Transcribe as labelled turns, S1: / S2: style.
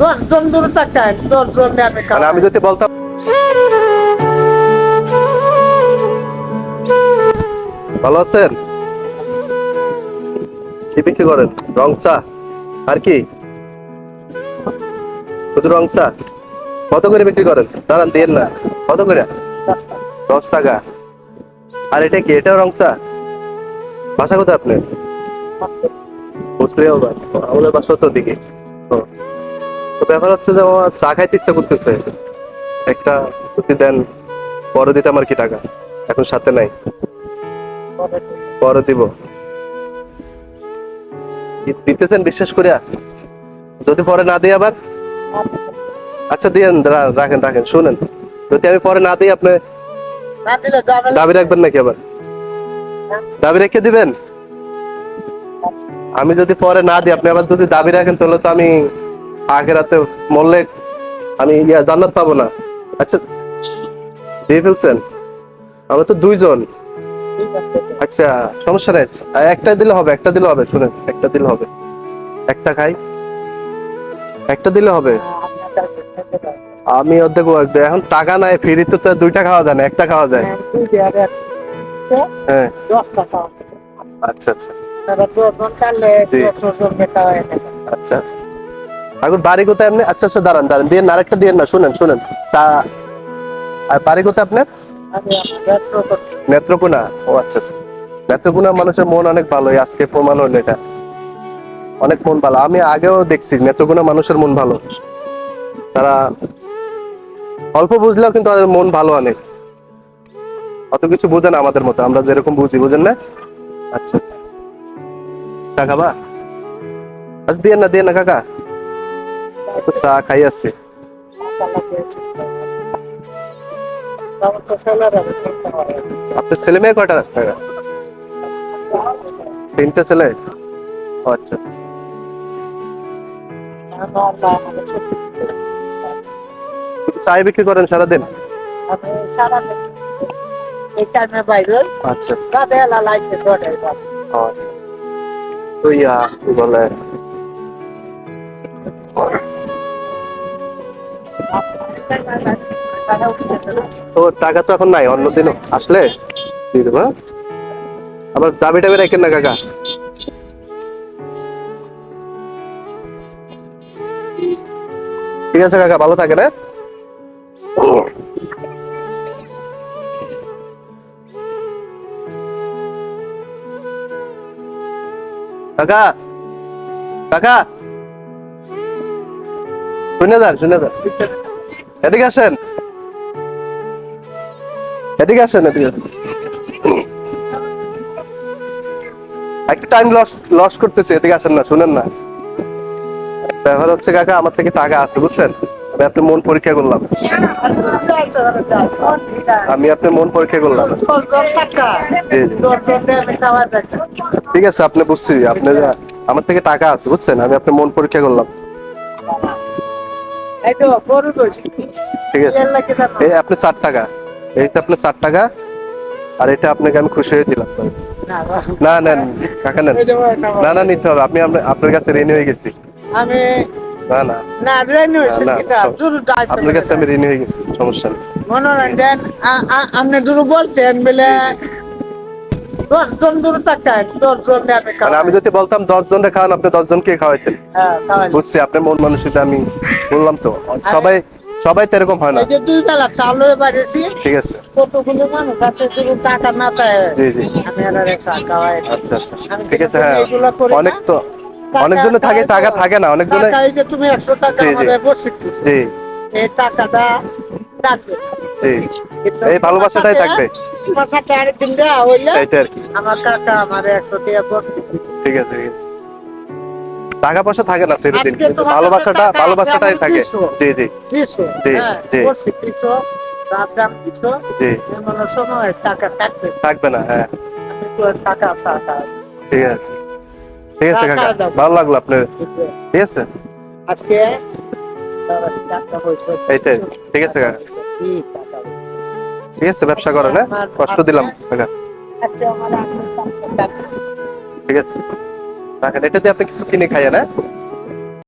S1: দশ জন দূরে থাকেন দশ জন আমি
S2: মানে আমি যদি বলতাম ভালো আছেন? কি বিক্রি করেন? রং চা? আর কি? শুধু রং চা? কত করে বিক্রি করেন? দাঁড়ান, দিয়ে না। কত করে? দশ টাকা। আর এটা কি? এটাও রং চা? বাসা কোথায় আপনি হবে আমাদের বাসা তো দিকে। তো ব্যাপার হচ্ছে যে আমার চা খাইতে ইচ্ছা করতেছে। একটা যদি দেন পরে দিতে আমার কি টাকা। এখন সাথে নাই। পরে দিব। দিতেছেন বিশ্বাস করিয়া? যদি পরে না দিই আবার? আচ্ছা দিয়েন রাখেন রাখেন শুনেন। যদি আমি পরে না দিই আপনি। দাবি রাখবেন নাকি আবার? দাবি রেখে দিবেন? আমি যদি পরে না দিই আপনি আবার যদি দাবি রাখেন তাহলে তো আমি আগের রাতে মরলে আমি ইয়া জান্নাত পাবো না। আচ্ছা দিয়ে ফেলছেন? আমরা তো দুইজন। আচ্ছা সমস্যা নেই। একটা দিলে হবে একটা দিলে হবে শুনেন একটা দিলে হবে। একটা খাই। একটা দিলে হবে। আমি অর্ধেক। এখন টাকা নাই ফ্রিতে তো দুইটা খাওয়া যায় না একটা খাওয়া যায়।
S1: হ্যাঁ,
S2: আচ্ছা আচ্ছা। আচ্ছা আচ্ছা। এখন বাড়ি কোথায় আপনি? আচ্ছা আচ্ছা দাঁড়ান দাঁড়ান দিয়ে আরেকটা দিয়ে না শুনেন শুনেন। চা আর বাড়ি কোথায় আপনার। নেত্রকোনা। ও আচ্ছা আচ্ছা। নেত্রকোনা মানুষের মন অনেক ভালো আজকে প্রমাণ হলো এটা। অনেক মন ভালো। আমি আগেও দেখছি নেত্রকোনা মানুষের মন ভালো। তারা অল্প বুঝলেও কিন্তু তাদের মন ভালো অনেক। অত কিছু বোঝে না আমাদের মতো আমরা যেরকম বুঝি বুঝেন না? আচ্ছা। চা খাবা? আচ্ছা দিয়ে না দিয়ে না কাকা। একটু চা খাই
S1: হয়।
S2: আপনার ছেলে মেয়ে কাকা? তিনটে ছেলে আচ্ছা। চাই বিক্রি করেন সারাদিন আচ্ছা আচ্ছা কি বলে তো টাকা তো এখন নাই অন্যদিন আসলে? দিয়ে দেবো হ্যাঁ? আবার দাবি টাবি রাখেন না, কাকা। ঠিক আছে, কাকা, ভালো থাকে হ্যাঁ? কাকা! কাকা! শুনে যান শুনে যান। এদিকে এদিকে এদিকে টাইম লস লস এদিকে না, শুনেন না। হচ্ছে কাকা, আমার থেকে টাকা আছে, বুঝছেন? আমি মন পরীক্ষা করলাম। আমি আপনার মন পরীক্ষা করলাম। ঠিক আছে, আপনি বুঝছি, আপনি আমার থেকে টাকা আছে, বুঝছেন? আমি আপনার মন পরীক্ষা করলাম। ঠিক আছে। এই আপনি ষাট টাকা। এইটা আপনার ষাট টাকা আর এটা আপনাকে আমি খুশি হয়ে দিলাম। না কাকা নেন। না না নিতে হবে। আপনি আপনার- কাছে ঋণী হয়ে গেছি।
S1: আমি
S2: না না।
S1: না
S2: না, আপনার কাছে আমি ঋণী হয়ে গেছি সমস্যা নেই।
S1: মনোরঞ্জন আপনি বলতেন বলে দশ জন দূর থাকেন আমি
S2: মানে আমি যদি বলতাম খাওয়ান আপনি খাওয়াইতেন।
S1: হ্যাঁ, খাওয়াই।
S2: বুঝছি আপনার মন মানুষটা আমি বললাম তো। সবাই সবাই তো এরকম হয় না।
S1: যে দুই বেলা চাল হয়ে পারিয়েছি
S2: ঠিক আছে।
S1: কতগুলো মানুষ আছে শুধু টাকা না পায়
S2: জি জি।
S1: আমি আর এক খাওয়াই
S2: আচ্ছা আচ্ছা। ঠিক আছে হ্যাঁ। অনেক তো অনেকজনে থাকে টাকা থাকে না অনেকজনে
S1: তুমি একশো টাকা
S2: জি, জি।
S1: আমারে বসে দিছো।
S2: জি।
S1: এই টাকাটা রাখবে।
S2: জি। এই ভালোবাসাটাই থাকবে।
S1: সাথে আরেকদিন দেওয়া হইলে
S2: এইটা আর কি।
S1: আমার কাকা আমার একশো টাকা
S2: ঠিক আছে ঠিক আছে। টাকা পয়সা থাকে না সেরকম। ভালোবাসাটা ভালোবাসাটাই থাকে। জি জি। জি,
S1: হ্যাঁ,
S2: জি। জি।
S1: থাকবে।
S2: না হ্যাঁ। ঠিক আছে। ঠিক আছে কাকা। ভালো লাগল আপনার। ঠিক আছে।
S1: আজকে
S2: এইটাই, ঠিক আছে কাকা।
S1: টাকা পয়সা?
S2: ঠিক আছে ব্যবসা করেন হ্যাঁ কষ্ট দিলাম ঠিক আছে। রাখেন এটা দিয়ে আপনি কিছু কিনে খাইয়েন হ্যাঁ?